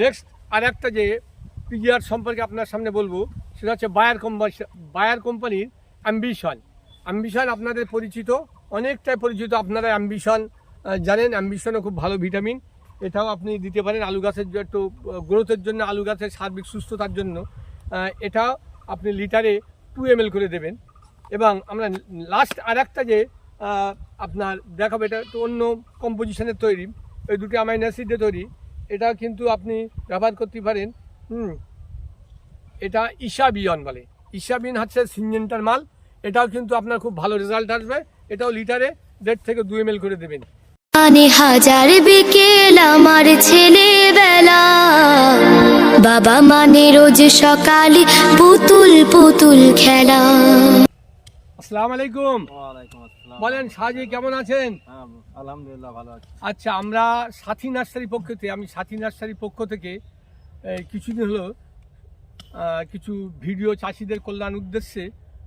Next আর একটা যে PGR সম্পর্কে আপনার সামনে বলব, সেটা হচ্ছে বায়ার কোম্পানি বায়ার কোম্পানির অ্যাম্বিশন অ্যাম্বিশন আপনাদের পরিচিত, অনেকটাই পরিচিত আপনারা অ্যাম্বিশন জানেন অ্যাম্বিশনও খুব ভালো ভিটামিন এটাও আপনি দিতে পারেন আলু গাছের একটু গ্রোথের জন্য, আলু গাছের সার্বিক সুস্থতার জন্য। এটা আপনি লিটারে টু এম করে দেবেন। এবং আমরা লাস্ট আর একটা যে আপনার দেখাবো, এটা একটু অন্য কম্পোজিশনের তৈরি। ওই দুটি অ্যামাইন অ্যাসিডে তৈরি। এটা কিন্তু আপনি ব্যবহার করতে পারেন হুম। এটা ইশাবিয়ন বলে। ইশাবিন হচ্ছে সিনজেন্টার মাল। এটাও কিন্তু আপনার খুব ভালো রেজাল্ট আসবে। এটাও লিটারে দেড় থেকে দু এম করে দেবেন। মানে হাজার বিকেল আমার ছেলেবেলা। বাবা মানে রোজ সকালে পুতুল পুতুল খেলা। আসসালামু আলাইকুম। ওয়ালাইকুম আসসালাম। বলেন সাজি কেমন আছেন? হ্যাঁ আলহামদুলিল্লাহ ভালো আছি। আচ্ছা আমরা সাথী নার্সারি পক্ষ থেকে আমি সাথী নার্সারির পক্ষ থেকে কিছুদিন হলো কিছু ভিডিও চাষিদের কল্যাণ উদ্দেশ্যে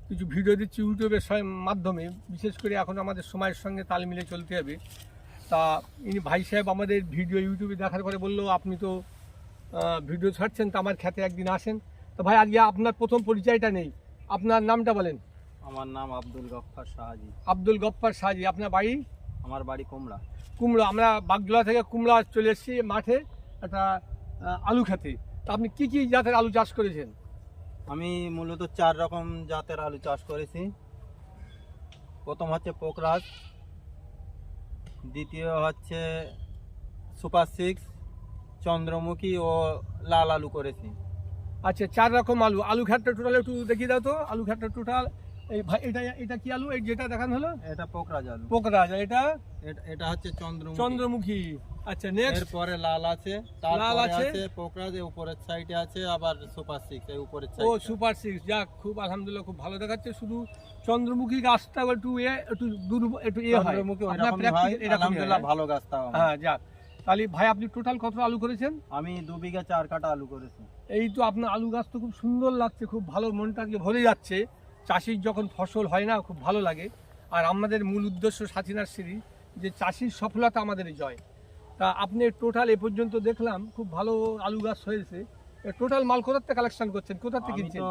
কিছু ভিডিও দিচ্ছি ইউটিউবের মাধ্যমে। বিশেষ করে এখন আমাদের সময়ের সঙ্গে তাল মিলে চলতে হবে। তা ইনি ভাই সাহেব আমাদের ভিডিও ইউটিউবে দেখার পরে বলল আপনি তো ভিডিও ছাড়ছেন তো আমার খ্যাতে একদিন আসেন। তো ভাই আজকে আপনার প্রথম পরিচয়টা নেই। আপনার নামটা বলেন। আমার নাম আব্দুল গফফার শাহাজি। আব্দুল গপ্পার সাজি আপনার বাড়ি? আমার বাড়ি কুমড়া। কুমড়ো আমরা বাগদোলা থেকে কুমড়া চলে এসেছি মাঠে একটা আলু খেতে। তা আপনি কি কি জাতের আলু চাষ করেছেন? আমি মূলত চার রকম জাতের আলু চাষ করেছি। প্রথম হচ্ছে পোকরাজ দ্বিতীয় হচ্ছে সুপার সিক্স চন্দ্রমুখী ও লাল আলু করেছি। আচ্ছা চার রকম আলু। আলু খেতটা টোটাল একটু দেখিয়ে দাও তো। আলু খেতটা টোটাল এই ভাই এটা এটা কি আলু? এই যেটা দেখানো হলো? এটা পোকরাজ আলু। পোকরাজ এটা? এটা- এটা হচ্ছে চন্দ্রমুখী। চন্দ্রমুখী। আচ্ছা নেক্সট এরপরে লাল আছে লাল আছে। আছে পোকরাজ এর উপরের সাইডে আছে আবার সুপার সিক্স এই উপরের ও সুপার সিক্স যাক খুব আলহামদুলিল্লাহ খুব ভালো দেখাচ্ছে। শুধু চন্দ্রমুখী গাছটা একটু এ একটু দূর একটু এ হয়। চন্দ্রমুখী আপনার ওইরকমই practice এরকমই আলহামদুলিল্লাহ ভালো গাছ তাও আমার। হ্যাঁ যাক। তাহলে ভাই আপনি টোটাল কত আলু করেছেন? আমি দু বিঘা চার কাটা আলু করেছি। এই তো আপনার আলু গাছ তো খুব সুন্দর লাগছে খুব ভালো মনটা আজকে ভরে যাচ্ছে। চাষির যখন ফসল হয় না খুব ভালো লাগে। আর আমাদের মূল উদ্দেশ্য সাথী নার্সারি যে চাষির সফলতা আমাদের জয়। তা আপনি টোটাল এ পর্যন্ত দেখলাম খুব ভালো আলু গাছ হয়েছে। টোটাল মাল কোথার থেকে কালেকশন করছেন? কোথার থেকে কিনছেন?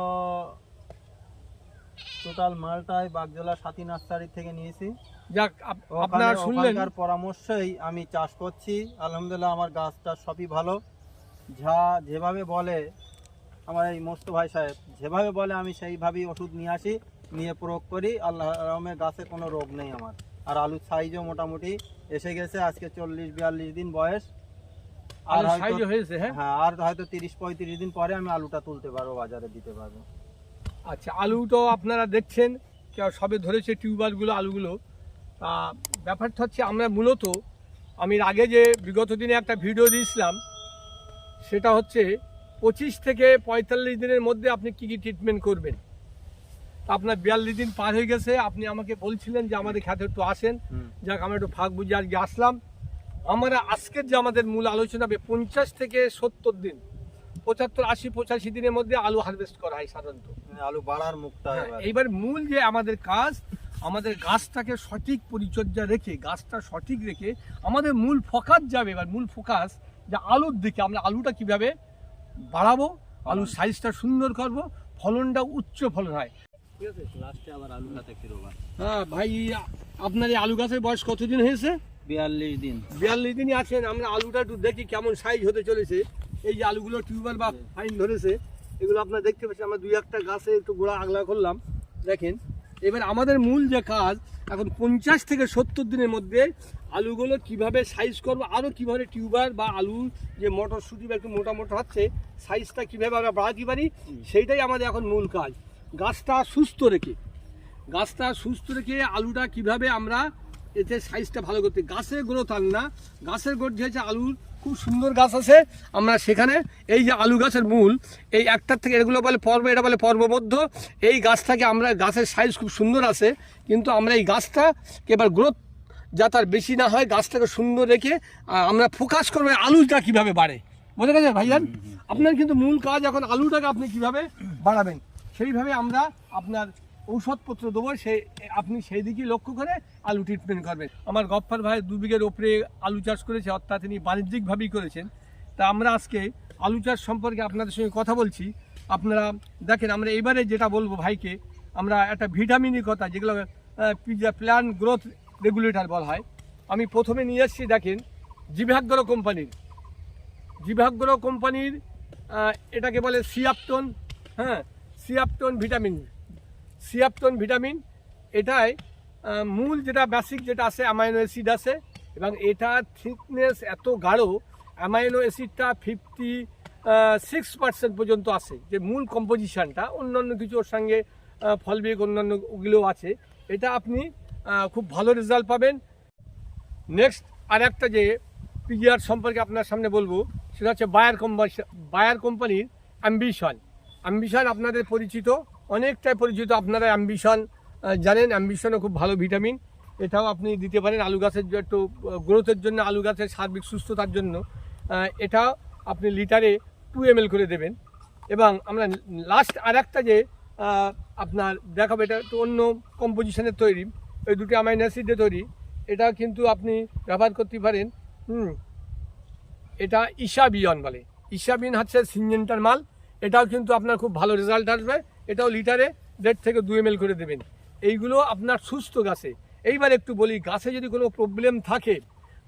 টোটাল মালটাই বাগজোলা সাথী নার্সারি থেকে নিয়েছি। যাক আপনারা শুনলেন। ওখানকার পরামর্শেই আমি চাষ করছি। আলহামদুলিল্লাহ আমার গাছটা সবই ভালো। যা যেভাবে বলে আমার এই মস্ত ভাই সাহেব যেভাবে বলে আমি সেইভাবেই ওষুধ নিয়ে আসি নিয়ে প্রয়োগ করি আল্লাহ রহমে গাছে কোনো রোগ নেই আমার। আর আলুর সাইজও মোটামুটি এসে গেছে আজকে চল্লিশ বিয়াল্লিশ দিন বয়স। আর হয়েছে হ্যাঁ? হ্যাঁ আর হয়তো তিরিশ পঁয়ত্রিশ দিন পরে আমি আলুটা তুলতে পারব বাজারে দিতে পারব। আচ্ছা আলু তো আপনারা দেখছেন কেউ সবে ধরেছে টিউবারগুলো আলুগুলো। তা ব্যাপারটা হচ্ছে আমরা মূলত আমি আগে যে বিগত দিনে একটা ভিডিও দিয়েছিলাম সেটা হচ্ছে পঁচিশ থেকে পঁয়তাল্লিশ দিনের মধ্যে আপনি কি কি ট্রিটমেন্ট করবেন? আপনার বিয়াল্লিশ দিন পার হয়ে গেছে আপনি আমাকে বলছিলেন যে আমাদের খেতে একটু আসেন। যাক আমরা একটু ফাঁক বুঝে আজকে আসলাম। আমরা আজকের যে আমাদের মূল আলোচনা হবে পঞ্চাশ থেকে সত্তর দিন পঁচাত্তর আশি পঁচাশি দিনের মধ্যে আলু হারভেস্ট করা হয় সাধারণত। আলু বাড়ার মুখটা হ্যাঁ, এবার। এইবার মূল যে আমাদের কাজ আমাদের গাছটাকে সঠিক পরিচর্যা রেখে গাছটা সঠিক রেখে আমাদের মূল ফোকাস যাবে এবার মূল ফোকাস যে আলুর দিকে আমরা আলুটা কীভাবে বাড়াবো আলুর সাইজটা সুন্দর করব ফলনটা উচ্চ ফলন হয়। ঠিক আছে লাস্টে আবার আলু গাছে হ্যাঁ ভাই আপনার এই আলু গাছের বয়স কতদিন হয়েছে? বিয়াল্লিশ দিন। বিয়াল্লিশ দিনই আছেন আমরা আলুটা একটু দেখি কেমন সাইজ হতে চলেছে। এই যে আলুগুলো টিউবার বা ফাইন ধরেছে এগুলো আপনারা দেখতে পাচ্ছেন আমরা দুই একটা গাছে একটু গোড়া আগলা করলাম। দেখেন এবার আমাদের মূল যে কাজ এখন পঞ্চাশ থেকে সত্তর দিনের মধ্যে আলুগুলো কীভাবে সাইজ করব আরও কীভাবে টিউবার বা আলু যে মটরশুঁটি বা একটু মোটা মোটা হচ্ছে সাইজটা কীভাবে আমরা বাড়াতে পারি, সেইটাই আমাদের এখন মূল কাজ। গাছটা সুস্থ রেখে, গাছটা সুস্থ রেখে আলুটা কীভাবে আমরা এতে সাইজটা ভালো করতে গাছের গ্রোথ আর না, গাছের গ্রোথ যে হচ্ছে আলুর খুব সুন্দর গাছ আছে, আমরা সেখানে এই যে আলু গাছের মূল, এই একটার থেকে এগুলো বলে পর্ব, এটা বলে পর্ববদ্ধ, এই গাছটাকে আমরা, গাছের সাইজ খুব সুন্দর আছে, কিন্তু আমরা এই গাছটা এবার গ্রোথ যা তার বেশি না হয় গাছটাকে সুন্দর রেখে আমরা ফোকাস করব আলুটা কীভাবে বাড়ে। বোঝা গেছে ভাইজান? আপনার কিন্তু মূল কাজ এখন আলুটাকে আপনি কীভাবে বাড়াবেন সেইভাবে আমরা আপনার ঔষধপত্র দেবো সেই আপনি সেই দিকেই লক্ষ্য করে আলু ট্রিটমেন্ট করবেন। আমার গফ্ফার ভাই দু বিঘের ওপরে আলু চাষ করেছে অর্থাৎ তিনি বাণিজ্যিকভাবেই করেছেন। তা আমরা আজকে আলু চাষ সম্পর্কে আপনাদের সঙ্গে কথা বলছি। আপনারা দেখেন আমরা এবারে যেটা বলব ভাইকে আমরা একটা ভিটামিনের কথা যেগুলো প্ল্যান গ্রোথ রেগুলেটর বলা হয়। আমি প্রথমে নিয়ে এসেছি দেখেন জিভাগ্র কোম্পানির। জিভাগ্র কোম্পানির এটাকে বলে সিয়াপটন হ্যাঁ সিয়াপটন ভিটামিন। সিয়াপটন ভিটামিন, এটাই মূল যেটা বেসিক যেটা আছে অ্যামাইনো অ্যাসিড আছে, এবং এটা থিকনেস এত গাঢ় অ্যামাইনো অ্যাসিডটা ফিফটি সিক্স পার্সেন্ট পর্যন্ত আছে। যে মূল কম্পোজিশানটা অন্যান্য কিছু ওর সঙ্গে ফলবেগ অন্যান্য ওগুলো আছে। এটা আপনি খুব ভালো রেজাল্ট পাবেন। নেক্সট আর একটা যে পিজিআর সম্পর্কে আপনার সামনে বলব, সেটা হচ্ছে বায়ার কোম্পানি বায়ার কোম্পানির অ্যাম্বিশন অ্যাম্বিশন আপনাদের পরিচিত, অনেকটাই পরিচিত আপনারা অ্যাম্বিশন জানেন অ্যাম্বিশনও খুব ভালো ভিটামিন এটাও আপনি দিতে পারেন আলু গাছের একটু গ্রোথের জন্য, আলু গাছের সার্বিক সুস্থতার জন্য। এটা আপনি লিটারে টু এম করে দেবেন। এবং আমরা লাস্ট আর একটা যে আপনার দেখাবো, এটা একটু অন্য কম্পোজিশনের তৈরি। ওই দুটি অ্যামাইনো অ্যাসিডে তৈরি, এটা কিন্তু আপনি ব্যবহার করতে পারেন, হুম, এটা ইশাবিয়ন বলে। ইশাবিন হচ্ছে সিনজেন্টার মাল, এটাও কিন্তু আপনার খুব ভালো রেজাল্ট আসবে, এটাও লিটারে দেড় থেকে দু এম করে দেবেন। এইগুলো আপনার সুস্থ গাছে। এইবার একটু বলি, গাছে যদি কোনো প্রবলেম থাকে,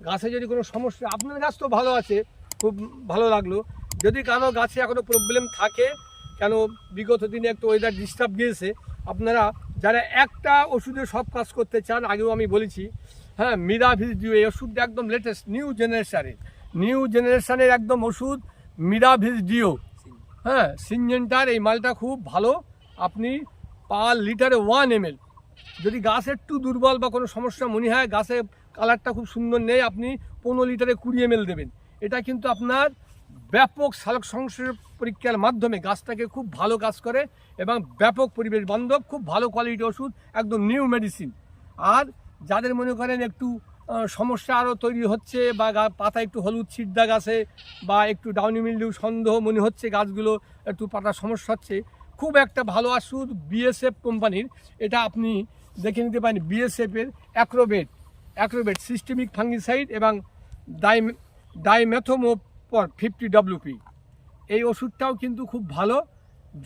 গাছে যদি কোনো সমস্যা, আপনার গাছ তো ভালো আছে, খুব ভালো লাগল। যদি কারও গাছে এখনও প্রবলেম থাকে, কেন বিগত দিনে একটু ওয়েদার ডিস্টার্ব গিয়েছে আপনারা যারা একটা ওষুধে সব কাজ করতে চান, আগেও আমি বলেছি হ্যাঁ মিরাভিস ডিও এই ওষুধটা একদম লেটেস্ট নিউ জেনারেশনের নিউ জেনারেশনের একদম ওষুধ মিরাভিস ডিও হ্যাঁ সিনজেন্টার এই মালটা খুব ভালো। আপনি পার লিটারে ওয়ান এম যদি গাছ একটু দুর্বল বা কোনো সমস্যা মনে হয় গাছে কালারটা খুব সুন্দর নেই, আপনি পনেরো লিটারে কুড়ি এম দেবেন। এটা কিন্তু আপনার ব্যাপক সালোক সংশ্লেষ পরীক্ষার মাধ্যমে গাছটাকে খুব ভালো কাজ করে এবং ব্যাপক পরিবেশ বান্ধব, খুব ভালো কোয়ালিটি ওষুধ, একদম নিউ মেডিসিন আর যাদের মনে করেন একটু সমস্যা আরও তৈরি হচ্ছে বা পাতা একটু হলুদ ছিটদা গাছে বা একটু ডাউনি মিল্ডিউ সন্দেহ মনে হচ্ছে গাছগুলো একটু পাতা সমস্যা হচ্ছে, খুব একটা ভালো ওষুধ বিএসএফ কোম্পানির, এটা আপনি দেখে নিতে পারেন বিএসএফের অ্যাক্রোবেট অ্যাক্রোবেট সিস্টেমিক ফাঙ্গিসাইড এবং ডাই ডাইমেথোমোপর ফিফটি ডব্লিউপি এই ওষুধটাও কিন্তু খুব ভালো।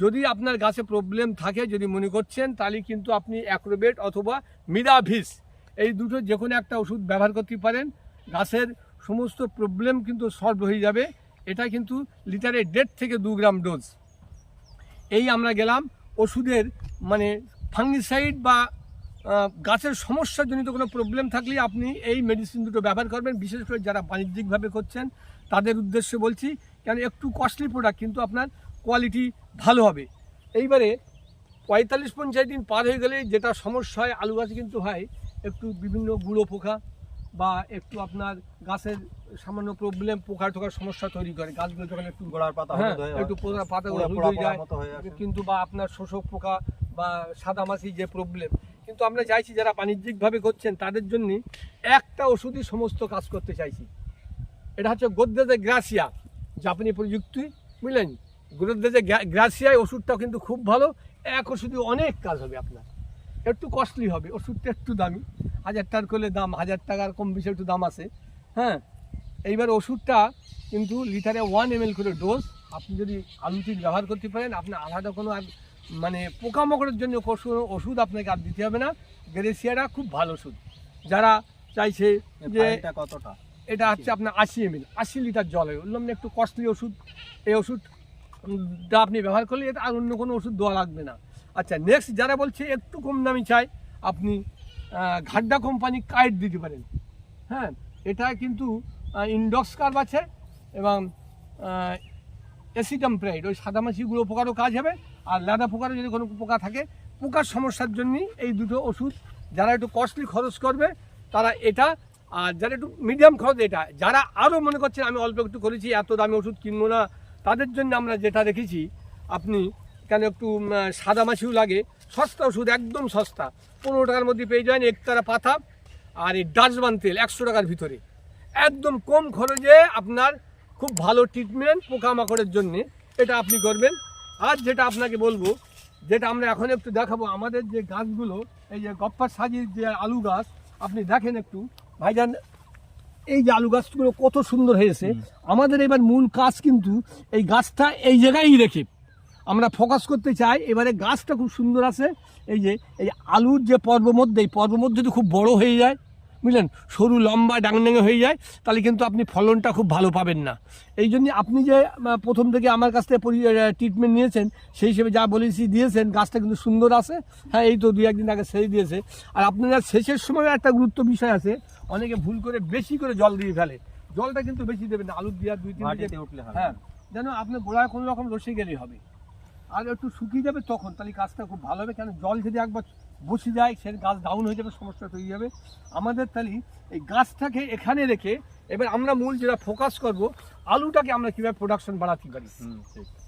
যদি আপনার গাছে প্রবলেম থাকে, যদি মনে করছেন, তাহলে কিন্তু আপনি অ্যাক্রোবেট অথবা মিরাভিস এই দুটো যে কোনো একটা ওষুধ ব্যবহার করতে পারেন। গাছের সমস্ত প্রবলেম কিন্তু সলভ হয়ে যাবে। এটা কিন্তু লিটারে দেড় থেকে দু গ্রাম ডোজ এই আমরা গেলাম ওষুধের মানে ফাঙ্গিসাইড বা গাছের সমস্যাজনিত কোনো প্রবলেম থাকলে আপনি এই মেডিসিন দুটো ব্যবহার করবেন। বিশেষ করে যারা বাণিজ্যিকভাবে করছেন তাদের উদ্দেশ্যে বলছি কেন একটু কস্টলি প্রোডাক্ট কিন্তু আপনার কোয়ালিটি ভালো হবে। এইবারে পঁয়তাল্লিশ পঞ্চাশ দিন পার হয়ে গেলে যেটা সমস্যা হয় আলু গাছে কিন্তু হয় একটু বিভিন্ন গুঁড়ো পোকা বা একটু আপনার গাছের সামান্য প্রবলেম পোকা টোকার সমস্যা তৈরি করে। গাছগুলো যখন একটু গোড়ার পাতা হ্যাঁ একটু পোকা পাতা পুরো হলুদ হয়ে যায়। কিন্তু বা আপনার শোষক পোকা বা সাদামাছি যে প্রবলেম কিন্তু আমরা চাইছি যারা বাণিজ্যিকভাবে করছেন তাদের জন্য একটা ওষুধই সমস্ত কাজ করতে চাইছি। এটা হচ্ছে গোদরেজে গ্রাসিয়া জাপানি প্রযুক্তি বুঝলেন? গোদরেজে গ্রাসিয়ায় ওষুধটাও কিন্তু খুব ভালো এক ওষুধে অনেক কাজ হবে আপনার। একটু কস্টলি হবে ওষুধটা একটু দামি হাজার টাকার করলে দাম হাজার টাকার কম বেশি একটু দাম আছে হ্যাঁ? এইবার ওষুধটা কিন্তু লিটারে ওয়ান এম করে ডোজ আপনি যদি আলু ঠিক ব্যবহার করতে পারেন আপনার আলাদা কোনো আর মানে পোকামাকড়ের জন্য ওষুধ আপনাকে আর দিতে হবে না গ্রেসিয়াটা খুব ভালো ওষুধ। যারা চাইছে যে কতটা? এটা হচ্ছে আপনার আশি এম এল আশি লিটার জল হয় বললাম একটু কস্টলি ওষুধ এই ওষুধটা আপনি ব্যবহার করলে এটা আর অন্য কোনো ওষুধ দেওয়া লাগবে না। আচ্ছা নেক্সট যারা বলছে একটু কম দামি চাই আপনি ঘাড্ডা কোম্পানি কাইট দিতে পারেন। হ্যাঁ এটা কিন্তু ইন্ডক্স কার্ভ আছে এবং অ্যাসিটাম প্রাইড ওই সাদামাছি গুঁড়ো পোকারও কাজ হবে। আর লাদা পোকারও যদি কোনো পোকা থাকে পোকার সমস্যার জন্যই এই দুটো ওষুধ যারা একটু কস্টলি খরচ করবে তারা এটা আর যারা একটু মিডিয়াম খরচ এটা, যারা আরও মনে করছেন আমি অল্প একটু করেছি, এত দামি ওষুধ কিনবো না, তাদের জন্য আমরা যেটা রেখেছি, আপনি কেন একটু সাদা মাছিও লাগে, সস্তা ওষুধ, একদম সস্তা। পনেরো টাকার মধ্যে পেয়ে যাবেন একতারা পাতা আর এই ডাস্টবান তেল, একশো টাকার ভিতরে। একদম কম খরচে আপনার খুব ভালো ট্রিটমেন্ট পোকামাকড়ের জন্যে এটা আপনি করবেন। আর যেটা আপনাকে বলব, যেটা আমরা এখন একটু দেখাবো, আমাদের যে গাছগুলো, এই যে গপ্পার সাজির যে আলু গাছ, আপনি দেখেন একটু ভাইজান এই যে আলু গাছগুলো কত সুন্দর হয়েছে। আমাদের এবার মূল কাজ কিন্তু এই গাছটা এই জায়গায় রেখে। আমরা ফোকাস করতে চাই এবারে গাছটা খুব সুন্দর আছে। এই যে এই আলুর যে পর্ব মধ্যে এই পর্ব মধ্যে তো খুব বড় হয়ে যায় বুঝলেন? সরু লম্বা ডাংডাঙে হয়ে যায় তাহলে কিন্তু আপনি ফলনটা খুব ভালো পাবেন না। এই জন্য আপনি যে প্রথম থেকে আমার কাছ থেকে ট্রিটমেন্ট নিয়েছেন সেই হিসেবে যা বলেছি দিয়েছেন গাছটা কিন্তু সুন্দর আছে। হ্যাঁ এই তো দু একদিন আগে সেচ দিয়েছে। আর আপনারা শেষের সময় একটা গুরুত্ব বিষয় আছে অনেকে ভুল করে বেশি করে জল দিয়ে ফেলে। জলটা কিন্তু বেশি দেবেন না আলু দেওয়ার দুই তিন উঠলে হ্যাঁ যেন আপনার গোড়ায় কোনো রকম রসে গেলেই হবে। আর একটু শুকিয়ে যাবে তখন তাহলে গাছটা খুব ভালো হবে। কেন? জল যদি একবার বসে যায় সে গাছ ডাউন হয়ে যাবে সমস্যা তৈরি হবে। আমাদের তাহলে এই গাছটাকে এখানে রেখে এবার আমরা মূল যেটা ফোকাস করব আলুটাকে আমরা কীভাবে প্রোডাকশন বাড়াতে পারি?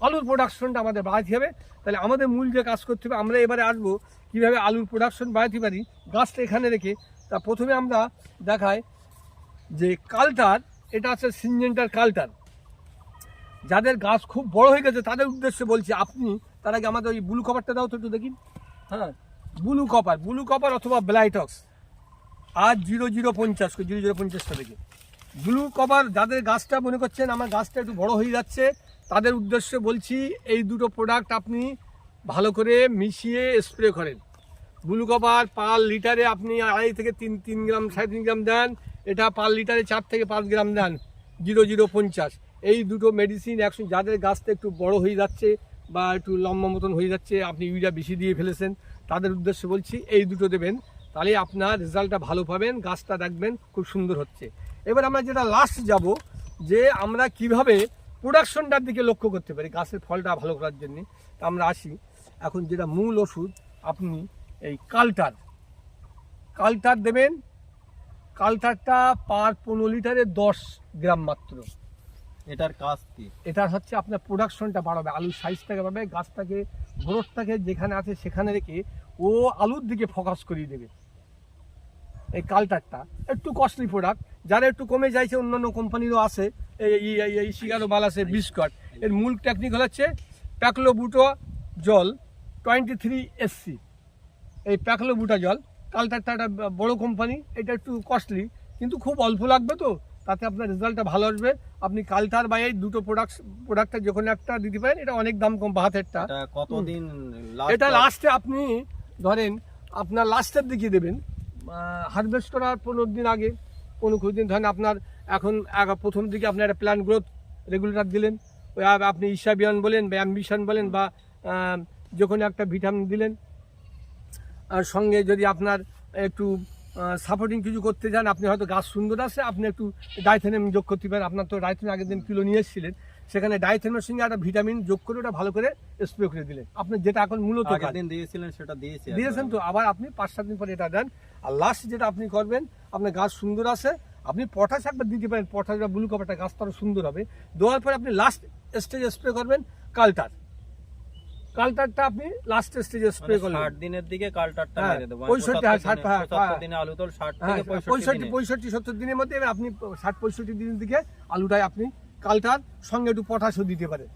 আলুর প্রোডাকশনটা আমাদের বাড়াতে হবে। তাহলে আমাদের মূল যে কাজ করতে হবে আমরা এবারে আসব কীভাবে আলুর প্রোডাকশন বাড়াতে পারি গাছটা এখানে রেখে। তা প্রথমে আমরা দেখাই যে কালটার এটা আছে সিনজেন্টার কালটার। যাদের গাছ খুব বড় হয়ে গেছে তাদের উদ্দেশ্যে বলছি আপনি তার আগে আমাদের ওই ব্লু কভারটা দাও তো একটু দেখি। হ্যাঁ ব্লু কপার ব্লু কপার অথবা ব্লাইটক্স আর জিরো জিরো পঞ্চাশ, জিরো জিরো পঞ্চাশটা দেখি। ব্লু কভার যাদের গাছটা মনে করছেন আমার গাছটা একটু বড় হয়ে যাচ্ছে, তাদের উদ্দেশ্যে বলছি এই দুটো প্রোডাক্ট আপনি ভালো করে মিশিয়ে স্প্রে করেন। ব্লু কভার পার লিটারে আপনি আড়াই থেকে তিন তিন গ্রাম, সাড়ে তিন গ্রাম দেন। এটা পার লিটারে চার থেকে পাঁচ গ্রাম দেন, জিরো জিরো পঞ্চাশ। এই দুটো মেডিসিন একসঙ্গে যাদের গাছটা একটু বড় হয়ে যাচ্ছে বা একটু লম্বা মতন হয়ে যাচ্ছে, আপনি ইউরিয়া বেশি দিয়ে ফেলেছেন। তাদের উদ্দেশ্যে বলছি এই দুটো দেবেন তাহলে আপনার রেজাল্টটা ভালো পাবেন গাছটা দেখবেন খুব সুন্দর হচ্ছে। এবার আমরা যেটা লাস্ট যাব যে আমরা কীভাবে প্রোডাকশনটার দিকে লক্ষ্য করতে পারি গাছের ফলটা ভালো করার জন্যে। তা আমরা আসি এখন যেটা মূল ওষুধ আপনি এই কালটার। কালটার দেবেন কালটারটা পার পনেরো লিটারে দশ গ্রাম মাত্র। এটার কাজ কি? এটা হচ্ছে আপনার প্রোডাকশনটা বাড়াবে আলুর সাইজটাকে বাড়াবে গাছটাকে গ্রোথটাকে যেখানে আছে সেখানে রেখে ও আলুর দিকে ফোকাস করিয়ে দেবে। এই কালটারটা একটু কস্টলি প্রোডাক্ট যারা একটু কমে যাইছে, অন্যান্য কোম্পানিরও আছে, এই শিকারো বাল আছে, বিস্কট। এর মূল টেকনিক হচ্ছে প্যাকলো বুটো জল টোয়েন্টি থ্রি এসসি এই প্যাকলো বুটা জল কালটারটা একটা বড়ো কোম্পানি এটা একটু কস্টলি কিন্তু খুব অল্প লাগবে তো। তাতে আপনার রেজাল্টটা ভালো আসবে। আপনি কালটার বা এই দুটো প্রোডাক্ট প্রোডাক্টটা যখন একটা দিতে পারেন এটা অনেক দাম কম বাহাতেরটা কতদিন এটা লাস্টে আপনি ধরেন আপনার লাস্টের দিকে দেবেন। হারভেস্ট করার পনেরো দিন আগে পনেরো কুড়ি দিন ধরেন আপনার এখন প্রথম দিকে আপনি একটা প্ল্যান গ্রোথ রেগুলেটর দিলেন। ওই আপ- আপনি ইসাবিয়ান বলেন বা অ্যাম্বিশন বলেন বা যে কোনো একটা ভিটামিন দিলেন। আর সঙ্গে যদি আপনার একটু সাপোর্টিং কিছু করতে যান আপনি হয়তো গাছ সুন্দর আছে আপনি একটু ডাইথেনেম যোগ করতে পারেন। আপনার তো ডাইথেন আগের দিন কিলো নিয়ে এসেছিলেন। সেখানে ডাইথেনের সঙ্গে একটা ভিটামিন যোগ করে ওটা ভালো করে স্প্রে করে দিলেন। আপনি যেটা এখন মূলত দিন দিয়েছিলেন সেটা দিয়েছি। দিয়েছেন তো আবার আপনি পাঁচ সাত দিন পরে এটা দেন। আর লাস্ট যেটা আপনি করবেন আপনার গাছ সুন্দর আছে আপনি পটাশ একবার দিতে পারেন। পটাশ বা ব্লু কাপড়টা গাছটা আরও সুন্দর হবে। দেওয়ার পরে আপনি লাস্ট স্টেজ স্প্রে করবেন কালটার। কালটারটা আপনি লাস্ট স্টেজে স্প্রে করলেন। ষাট দিনের দিকে কালটারটা হ্যাঁ, মেরে দেবো। পঁয়ষট্টি, হ্যাঁ, ষাট, হ্যাঁ, হ্যাঁ। দিনে আলু তোল ষাট হ্যাঁ, থেকে পঁয়ষট্টি পঁয়ষট্টি পঁয়ষট্টি সত্তর দিনের মধ্যে আপনি ষাট পঁয়ষট্টি দিনের দিকে আলুটাই আপনি কালটার সঙ্গে একটু পটাশও দিতে পারেন।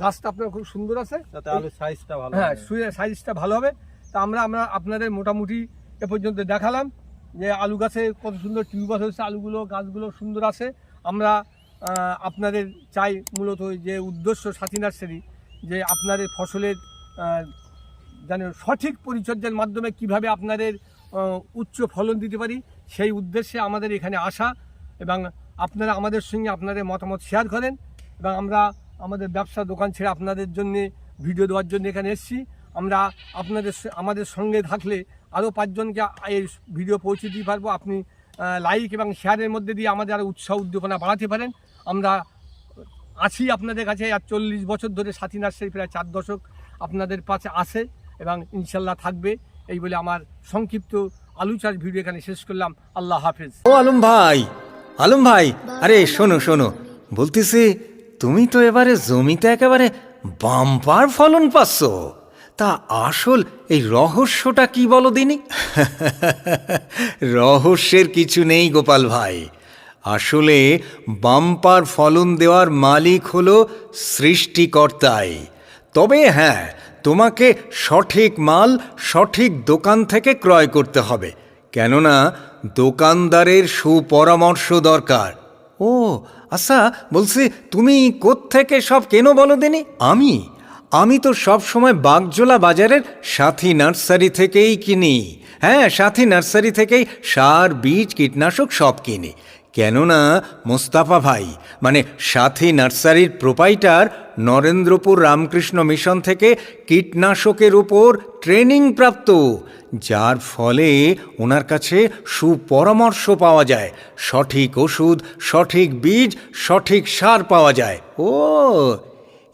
গাছটা আপনার খুব সুন্দর আছে। যাতে আলুর সাইজটা ভালো হ্যাঁ। সাইজটা ভালো হবে। তা আমরা আমরা আপনাদের মোটামুটি এ পর্যন্ত দেখালাম যে আলু গাছে কত সুন্দর টিউবার হয়েছে আলুগুলো গাছগুলো সুন্দর আছে। আমরা আপনাদের চাই মূলত যে উদ্দেশ্য সাথী নার্সারি। যে আপনাদের ফসলের যেন সঠিক পরিচর্যার মাধ্যমে কীভাবে আপনাদের উচ্চ ফলন দিতে পারি, সেই উদ্দেশ্যে আমাদের এখানে আসা এবং আপনারা আমাদের সঙ্গে আপনাদের মতামত শেয়ার করেন এবং আমরা আমাদের ব্যবসা দোকান ছেড়ে আপনাদের জন্য ভিডিও দেওয়ার জন্য এখানে এসেছি। আমরা আপনাদের আমাদের সঙ্গে থাকলে আরও পাঁচজনকে এই ভিডিও পৌঁছে দিতে পারব। আপনি লাইক এবং শেয়ারের মধ্যে দিয়ে আমাদের আরও উৎসাহ উদ্দীপনা বাড়াতে পারেন। আমরা আছি আপনাদের কাছে, আর চল্লিশ বছর ধরে সাথী নার্সারি প্রায় চার দশক আপনাদের পাশে আসে এবং ইনশাল্লাহ থাকবে। এই বলে আমার সংক্ষিপ্ত আলু চাষ ভিডিও এখানে শেষ করলাম। আল্লাহ হাফেজ। ও আলম ভাই আলম ভাই, আরে শোনো শোনো। বলতেছি, তুমি তো এবারে জমিতে একেবারে বাম্পার ফলন পাচ্ছ। তা আসল এই রহস্যটা কি বলো দিনি? রহস্যের কিছু নেই গোপাল ভাই। আসলে বাম্পার ফলন দেওয়ার মালিক হলো সৃষ্টিকর্তাই। তবে হ্যাঁ তোমাকে সঠিক মাল, সঠিক দোকান থেকে ক্রয় করতে হবে। কেননা দোকানদারের সুপরামর্শ দরকার। ও আচ্ছা বলছি তুমি কোত্থেকে সব কেন বলো দিনি? আমি? আমি তো সব সময় বাগজোলা বাজারের সাথী নার্সারি থেকেই কিনি। হ্যাঁ সাথী নার্সারি থেকেই সার, বীজ, কীটনাশক সব কিনি। কেননা মোস্তাফা ভাই মানে সাথী নার্সারির প্রোপাইটার নরেন্দ্রপুর রামকৃষ্ণ মিশন থেকে কীটনাশকের উপর ট্রেনিং প্রাপ্ত, যার ফলে ওনার কাছে সুপরামর্শ পাওয়া যায়, সঠিক ওষুধ, সঠিক বীজ, সঠিক সার পাওয়া যায়। ও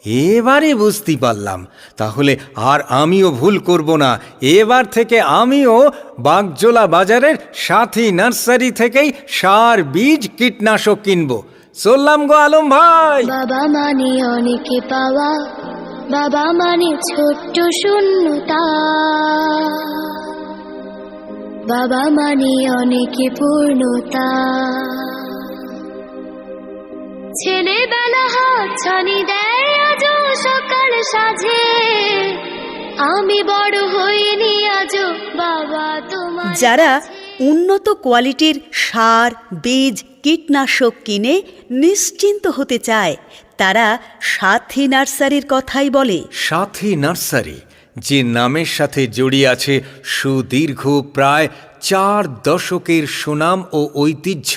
এবারে বুঝতে পারলাম। তাহলে আর আমিও ভুল করব না। এবার থেকে আমিও বাগজোলা বাজারের সাথী নার্সারি থেকেই সার বীজ কীটনাশক কিনবো। চললাম গো আলম ভাই। বাবা মানে অনেকে পাওয়া, বাবা মানে ছোট্ট শূন্যতা। বাবা মানে অনেকে পূর্ণতা। ছেলেবেলা হাত ছানি দেয় সকাল সাজে আমি বড় হইনি আজ বাবা তোমার যারা উন্নত কোয়ালিটির সার বীজ কীটনাশক কিনে নিশ্চিন্ত হতে চায় তারা সাথী নার্সারির কথাই বলে। সাথী নার্সারি যে নামের সাথে জড়িয়ে আছে সুদীর্ঘ প্রায় চার দশকের সুনাম ও ঐতিহ্য।